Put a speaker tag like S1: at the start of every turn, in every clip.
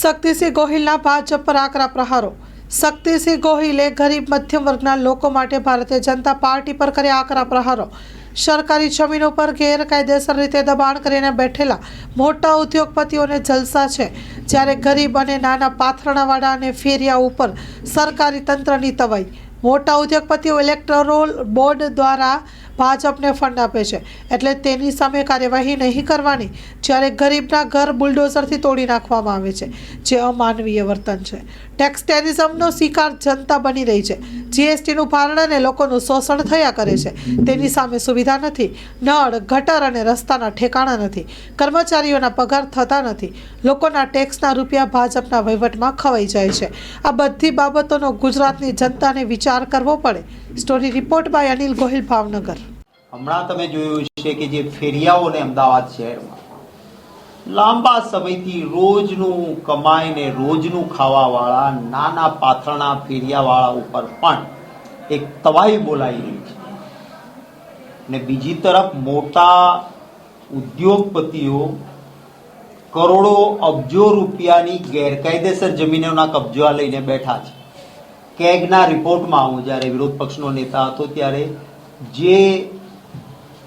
S1: શક્તિસિંહ ગોહિલના ભાજપ પર આકરા પ્રહારો. શક્તિસિંહ ગોહિલે ગરીબ, મધ્યમ વર્ગના લોકો માટે ભારતીય જનતા પાર્ટી પર કર્યા આકરા પ્રહારો. સરકારી જમીનો પર ગેરકાયદેસર રીતે દબાણ કરીને બેઠેલા મોટા ઉદ્યોગપતિઓને જલસા છે. જ્યારે ગરીબ અને નાના પાથરણાવાળા અને ફેરિયા ઉપર સરકારી તંત્રની તવાઈ. મોટા ઉદ્યોગપતિઓ ઇલેક્ટોરલ બોર્ડ દ્વારા ભાજપને ફંડ આપે છે. એટલે તેની સામે કાર્યવાહી નહીં કરવાની, જ્યારે ગરીબના ઘર બુલડોઝરથી તોડી નાખવામાં આવે છે. જે અમાનવીય વર્તન છે. ટેક્સ ટેરિઝમનો શિકાર જનતા બની રહી છે. જીએસટીનું ભારણ અને લોકોનું શોષણ થયા કરે છે. તેની સામે સુવિધા નથી. નળ, ગટર અને રસ્તાના ઠેકાણા નથી. કર્મચારીઓના પગાર થતા નથી. લોકોના ટેક્સના રૂપિયા ભાજપના વહીવટમાં ખવાઈ જાય છે. આ બધી બાબતોનો ગુજરાતની જનતાને વિચાર કરવો પડે. Story report by Anil Gohil, Bhavnagar.
S2: હમણાં તમે જોયું છે કે જે ફેરિયાઓને અમદાવાદ શહેરમાં લાંબા સમયથી રોજનું કમાઈને રોજનું ખાવાવાળા નાના પાથરણા ફેરિયાવાળા ઉપર પણ એક તવાઈ બોલાઈ રહી છે. ને બીજી તરફ મોટા ઉદ્યોગપતિઓ કરોડો અબજો રૂપિયાની ગેરકાયદેસર જમીનોના કબજા લઈને બેઠા છે. કેગના રિપોર્ટમાં હું જ્યારે વિરોધ પક્ષનો નેતા હતો ત્યારે જે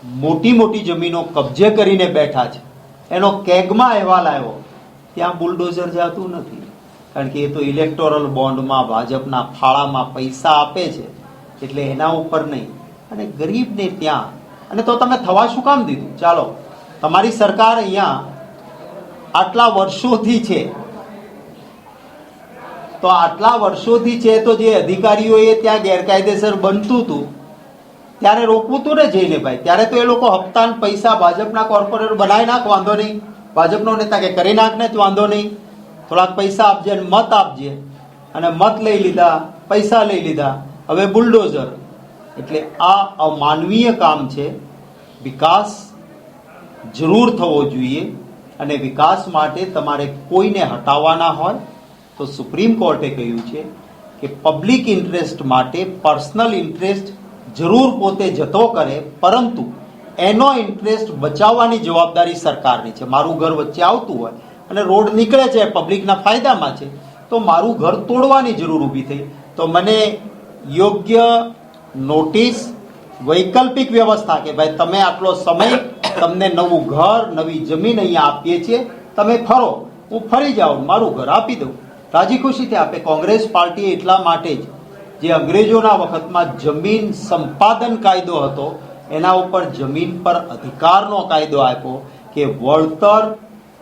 S2: મોટી મોટી જમીનો કબજે કરીને બેઠા છે. એનો કેગમાં અહેવાલ આવ્યો. ત્યાં બુલડોઝર જતું નથી. કારણ કે એ તો ઇલેક્ટોરલ બોન્ડમાં, ભાજપના ફાળામાં પૈસા આપે છે. એટલે એના ઉપર નહીં. અને ગરીબને ત્યાં. અને તો તમે થવા શું કામ દીધું? ચાલો, તમારી સરકાર અહીંયા આટલા વર્ષોથી છે. તો આટલા વર્ષોથી છે તો જે અધિકારીઓએ ત્યાં ગેરકાયદેસર બનતું હતું ત્યારે રોકવું હતું ને જઈને ભાઈ. ત્યારે તો એ લોકો હપ્તા પૈસા ભાજપના કોર્પોરેટર બનાવી નાખ, વાંધો નહીં. ભાજપનો નેતા કે કરી નાખ ને જ વાંધો નહીં. થોડાક પૈસા આપજે અને મત આપજે. અને મત લઈ લીધા, પૈસા લઈ લીધા. હવે બુલડોઝર. એટલે આ અમાનવીય કામ છે. વિકાસ જરૂર થવો જોઈએ અને વિકાસ માટે તમારે કોઈને હટાવવાના હોય તો સુપ્રીમ કોર્ટે કહ્યું છે કે પબ્લિક ઇન્ટરેસ્ટ માટે પર્સનલ ઇન્ટરેસ્ટ જરૂર પોતે જતો કરે, પરંતુ એનો ઇન્ટરેસ્ટ બચાવવાની જવાબદારી સરકારની છે. મારું ઘર વચ્ચે આવતું હોય અને રોડ નીકળે છે, પબ્લિકના ફાયદામાં છે, તો મારું ઘર તોડવાની જરૂર ઊભી થઈ. તો મને યોગ્ય નોટિસ, વૈકલ્પિક વ્યવસ્થા કે ભાઈ તમે આટલો સમય તમને નવું ઘર, નવી જમીન અહીંયા આપીએ છીએ, તમે ફરો. હું ફરી જાઉં, મારું ઘર આપી દઉં. રાજી ખુશીથી આપે. કોંગ્રેસ પાર્ટી એટલા માટે જ જે અંગ્રેજોના વખતમાં જમીન સંપાદન કાયદો હતો, એના ઉપર જમીન પર અધિકારનો કાયદો આપ્યો કે વળતર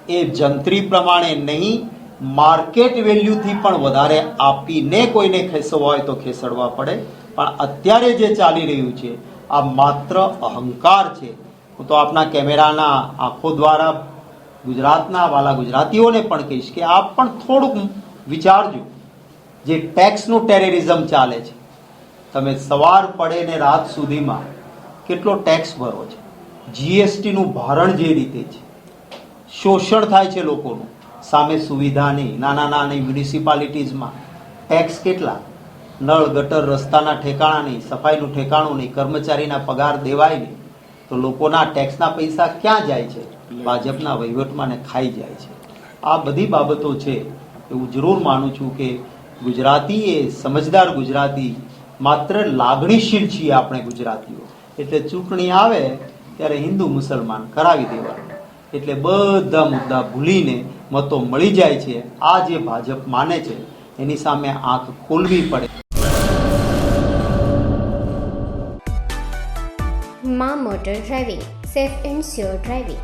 S2: એ જંત્રી પ્રમાણે નહીં, માર્કેટ વેલ્યુથી પણ વધારે આપીને કોઈને ખેસવવા હોય તો ખેસડવા પડે. પણ અત્યારે જે ચાલી રહ્યું છે, આ માત્ર અહંકાર છે. હું તો આપના કેમેરાના આંખો દ્વારા ગુજરાતના વાલા ગુજરાતીઓને પણ કહીશ કે આપ પણ થોડુંક વિચારજો. જે ટેક્સનું ટેરરિઝમ ચાલે છે. તમે સવાર પડે ને રાત સુધીમાં કેટલો ટેક્સ ભરો છે? જીએસટીનું ભારણ જે રીતે છે, શોષણ થાય છે લોકોનું. સામે સુવિધા નહીં નાના નાની મ્યુનિસિપાલિટીઝમાં ટેક્સ કેટલા? નળ, ગટર, રસ્તાના ઠેકાણા નહીં સફાઈનું ઠેકાણું નહીં, કર્મચારીના પગાર દેવાય નહીં. તો લોકોના ટેક્સના પૈસા ક્યાં જાય છે? ભાજપના વહીવટમાં ને ખાઈ જાય છે. આ બધી બાબતો છે, એવું જરૂર માનું છું કે ગુજરાતી એ સમજદાર ગુજરાતી માત્ર લાગણીશીલ છીએ આપણે ગુજરાતીઓ. એટલે ચૂંટણી આવે ત્યારે હિન્દુ મુસલમાન કરાવી દેવાનું. એટલે બધા મુદ્દા ભૂલીને મતો મળી જાય છે. આ જે ભાજપ માને છે, એની સામે આંખ ખોલવી પડે.
S3: Maa motor driving, safe and sure driving.